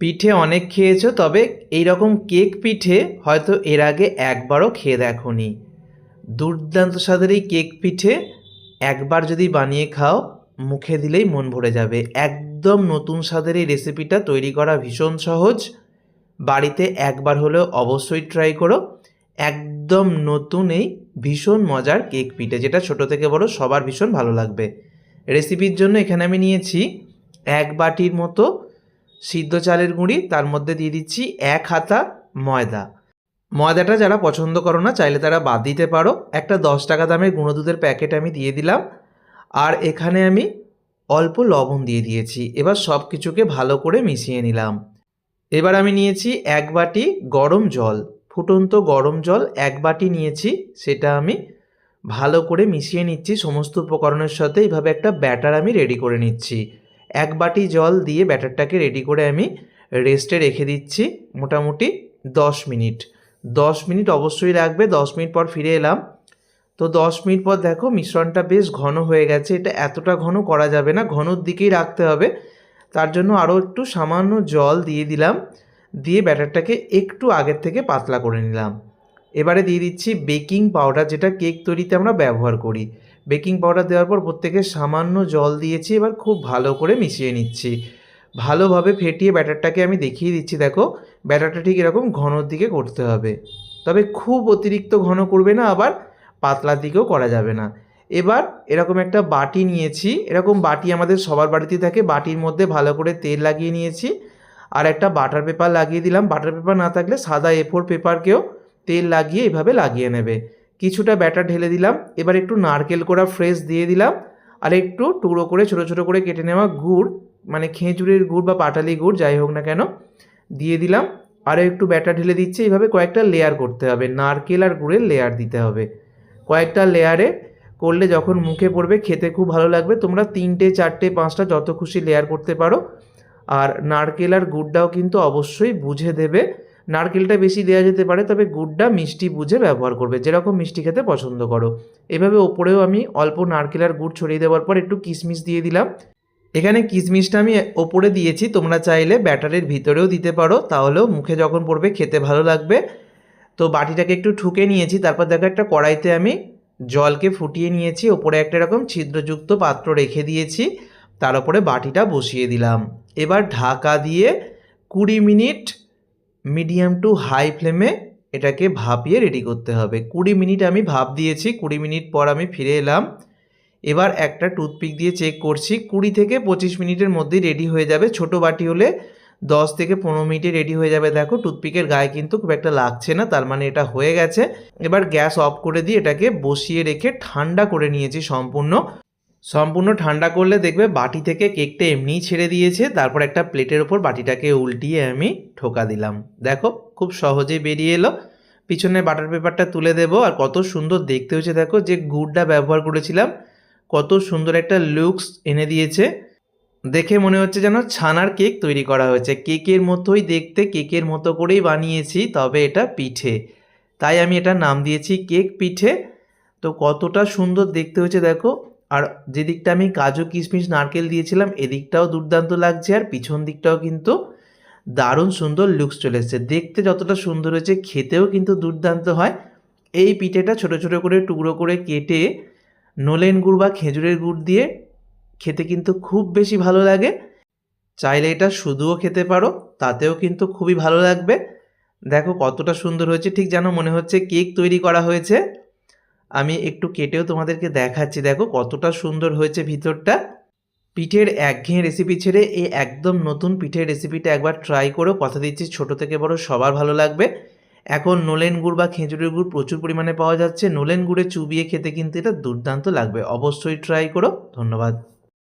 পিঠে অনেক খেয়েছো, তবে এই রকম কেক পিঠে হয়তো এর আগে একবারও খেয়ে দেখোনি। দুর্দান্ত স্বাদের এই কেক পিঠে একবার যদি বানিয়ে খাও, মুখে দিলেই মন ভরে যাবে। একদম নতুন স্বাদের এই রেসিপিটা তৈরি করা ভীষণ সহজ। বাড়িতে একবার হলেও অবশ্যই ট্রাই করো। একদম নতুন এই ভীষণ মজার কেক পিঠে, যেটা ছোট থেকে বড় সবার ভীষণ ভালো লাগবে। রেসিপির জন্য এখানে আমি নিয়েছি এক বাটির মতো সিদ্ধ চালের গুঁড়ি, তার মধ্যে দিয়ে দিচ্ছি এক হাতা ময়দা। ময়দাটা যারা পছন্দ করো না, চাইলে তারা বাদ দিতে পারো। একটা দশ টাকা দামের গুঁড়ো দুধের প্যাকেট আমি দিয়ে দিলাম। আর এখানে আমি অল্প লবণ দিয়ে দিয়েছি। এবার সব কিছুকে ভালো করে মিশিয়ে নিলাম। এবার আমি নিয়েছি এক বাটি গরম জল। ফুটন্ত গরম জল এক বাটি নিয়েছি। সেটা আমি ভালো করে মিশিয়ে নিচ্ছি। সমস্ত উপকরণের সাথে এইভাবে একটা ব্যাটার আমি রেডি করে নিচ্ছি। এক বাটি জল দিয়ে ব্যাটারটাকে রেডি করে আমি রেস্টে রেখে দিচ্ছি মোটামুটি দশ মিনিট। দশ মিনিট অবশ্যই রাখবে দশ মিনিট পর ফিরে এলাম। তো দশ মিনিট পর দেখো মিশ্রণটা বেশ ঘন হয়ে গেছে, এটা এতটা ঘন করা যাবে না, ঘনর দিকেই রাখতে হবে। তার জন্য আরও একটু সামান্য জল দিয়ে দিলাম, দিয়ে ব্যাটারটাকে একটু আগের থেকে পাতলা করে নিলাম। এবারে দিয়ে দিচ্ছি বেকিং পাউডার, যেটা কেক তৈরিতে আমরা ব্যবহার করি। বেকিং পাউডার দেওয়ার পর প্রত্যেকে সামান্য জল দিয়েছি, এবার খুব ভালো করে মিশিয়ে নিচ্ছি। ভালোভাবে ফেটিয়ে ব্যাটারটাকে আমি দেখিয়ে দিচ্ছি, দেখো। ব্যাটারটা ঠিক এরকম ঘনর দিকে করতে হবে। তবে খুব অতিরিক্ত ঘন করবে না, আবার পাতলার দিকেও করা যাবে না। এবার এরকম একটা বাটি নিয়েছি। এরকম বাটি আমাদের সবার বাড়িতে থাকে। বাটির মধ্যে ভালো করে তেল লাগিয়ে নিয়েছি। আর একটা বাটার পেপার লাগিয়ে দিলাম। বাটার পেপার না থাকলে সাদা এফোর পেপারকেও তেল লাগিয়ে এভাবে লাগিয়ে নেবে। কিছুটা ব্যাটার ঢেলে দিলাম, এবার একটু নারকেল করা ফ্রেশ দিয়ে দিলাম, আর একটু টুকরো করে, ছোটো ছোটো করে কেটে নেওয়া গুড় মানে খেজুরের গুড় বা পাটালি গুড়, যাই হোক না কেন, দিয়ে দিলাম। আরও একটু ব্যাটার ঢেলে দিচ্ছি এইভাবে কয়েকটা লেয়ার করতে হবে, নারকেল আর গুড়ের লেয়ার দিতে হবে। কয়েকটা লেয়ারে করলে যখন মুখে পড়বে, খেতে খুব ভালো লাগবে, তোমরা তিনটে, চারটে, পাঁচটা যত খুশি লেয়ার করতে পারো। আর নারকেল আর গুড়টাও কিন্তু অবশ্যই বুঝে দেবে নারকেলটা বেশি দেওয়া যেতে পারে, তবে গুড়টা মিষ্টি বুঝে ব্যবহার করবে। যেরকম মিষ্টি খেতে পছন্দ করো। এভাবে ওপরেও আমি অল্প নারকেল আর গুড় ছড়িয়ে দেওয়ার পর একটু কিশমিশ দিয়ে দিলাম। এখানে কিশমিশটা আমি ওপরে দিয়েছি, তোমরা চাইলে ব্যাটারের ভিতরেও দিতে পারো, তাহলেও মুখে যখন পড়বে খেতে ভালো লাগবে। তো বাটিটাকে একটু ঠুকে নিয়েছি, তারপর দেখো একটা কড়াইতে আমি জলকে ফুটিয়ে নিয়েছি, ওপরে একটা এরকম ছিদ্রযুক্ত পাত্র রেখে দিয়েছি, তার উপরে বাটিটা বসিয়ে দিলাম। এবার ঢাকা দিয়ে কুড়ি মিনিট মিডিয়াম টু হাই ফ্লেমে এটাকে ভাপিয়ে রেডি করতে হবে। কুড়ি মিনিট আমি ভাপ দিয়েছি, কুড়ি মিনিট পর আমি ফিরে এলাম। এবার একটা টুথপিক দিয়ে চেক করছি, কুড়ি থেকে পঁচিশ মিনিটের মধ্যেই রেডি হয়ে যাবে। ছোট বাটি হলে দশ থেকে পনেরো মিনিটে রেডি হয়ে যাবে। দেখো টুথপিকের গায়ে কিন্তু খুব একটা লাগছে না, তার মানে এটা হয়ে গেছে। এবার গ্যাস অফ করে দিয়ে এটাকে বসিয়ে রেখে ঠান্ডা করে নিয়েছি সম্পূর্ণ। সম্পূর্ণ ঠান্ডা করলে দেখবে বাটি থেকে কেকটা এমনিই ছেড়ে দিয়েছে। তারপর একটা প্লেটের ওপর বাটিটাকে উল্টিয়ে আমি ঠোকা দিলাম। দেখো, খুব সহজেই বেরিয়ে এলো। পিছনে বাটার পেপারটা তুলে দেবো আর কত সুন্দর দেখতে হয়েছে দেখো, যে গুড়টা ব্যবহার করেছিলাম, কত সুন্দর একটা লুকস এনে দিয়েছে। দেখে মনে হচ্ছে যেন ছানার কেক তৈরি করা হয়েছে। কেকের মতোই দেখতে, কেকের মতো করেই বানিয়েছি, তবে এটা পিঠে। তাই আমি এটা নাম দিয়েছি কেক পিঠে। তো কতটা সুন্দর দেখতে হয়েছে দেখো আর যে দিকটা আমি কাজু, কিশমিশ, নারকেল দিয়েছিলাম এদিকটাও দুর্দান্ত লাগছে আর পিছন দিকটাও কিন্তু দারুণ সুন্দর লুকস চলে এসছে। দেখতে যতটা সুন্দর হয়েছে, খেতেও কিন্তু দুর্দান্ত হয়। এই পিঠেটা ছোট ছোট করে টুকরো করে কেটে নলেন গুড় বা খেজুরের গুড় দিয়ে খেতে কিন্তু খুব বেশি ভালো লাগে। চাইলে এটা শুধুও খেতে পারো, তাতেও কিন্তু খুবই ভালো লাগবে। দেখো কতটা সুন্দর হয়েছে, ঠিক যেন মনে হচ্ছে কেক তৈরি করা হয়েছে। আমি একটু কেটেও তোমাদেরকে দেখাচ্ছি। দেখো কতটা সুন্দর হয়েছে ভিতরটা। পিঠের একঘেয়ে রেসিপি ছেড়ে এই একদম নতুন পিঠের রেসিপিটা একবার ট্রাই করো। কথা দিচ্ছি, ছোট থেকে বড় সবার ভালো লাগবে। এখন নোলেন গুড় বা খেজুরের গুড় প্রচুর পরিমাণে পাওয়া যাচ্ছে। নোলেন গুড়ে চুবিয়ে খেতে কিন্তু এটা দুর্দান্ত লাগবে। অবশ্যই ট্রাই করো। ধন্যবাদ।